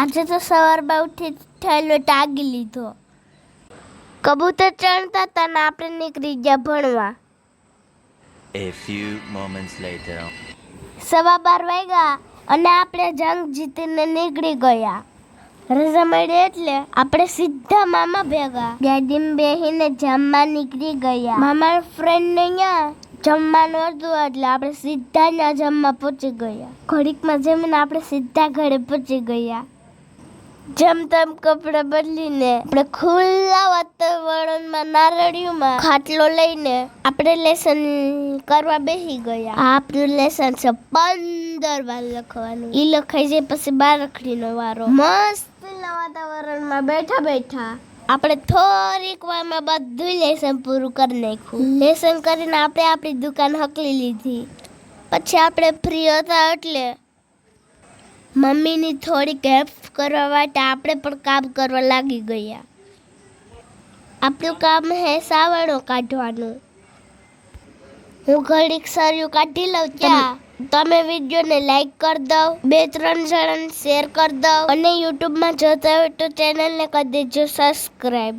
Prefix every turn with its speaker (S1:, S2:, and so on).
S1: આજે તો સવારમાં ઉઠી થયેલો ટાગી લીધો. કબૂતર ચણતા હતા ને આપણે નીકળી ગયા ભણવા.
S2: A few moments later.
S1: સવા બાર વાગ્યા અને આપણે જંગ જીતીને નીકળી ગયા. રજા મળી એટલે આપણે સીધા મામા ભેગા. ગાડીમ બેહીને જમવા નીકળી ગયા. મામા ફ્રેન્ડ ને ત્યાં જમવાનું હતું એટલે આપણે સીધા ત્યાં જમવા પહોંચી ગયા. ઘડીકમાં જમીને આપણે સીધા ઘરે પહોંચી ગયા. જેમ તેમ કપડાં બદલીને આપણે ખુલ્લા વાતાવરણમાં નારળિયુંમાં ખાટલો લઈને આપણે લેસન કરવા બેસી ગયા. આપણું લેસન છે પંદર વાર લખવાનું. એ લખાઈ જાય પછી બાર રખડીનો વારો. મસ્ત ખુલ્લા વાતાવરણમાં બેઠા બેઠા આપણે થોડીક વારમાં બધું લેસન પૂરું કરી નાખ્યું. લેસન કરીને આપણે આપણી દુકાન હકલી લીધી. પછી આપણે ફ્રી હતા એટલે મમ્મીની થોડીક હેલ્પ કરવા માટે આપણે પણ કામ કરવા લાગી ગયા. આપણું કામ હે સાવણો કાઢવાનું. હું ઘડીક સર્યું કાઢી લઉં ત્યાં. તમે વિડીયોને લાઈક કરી દો બે ત્રણ જણાને શેર કરી દો. અને યુટ્યુબમાં જોતા હોય તો ચેનલને કરી દેજો સબસ્ક્રાઈબ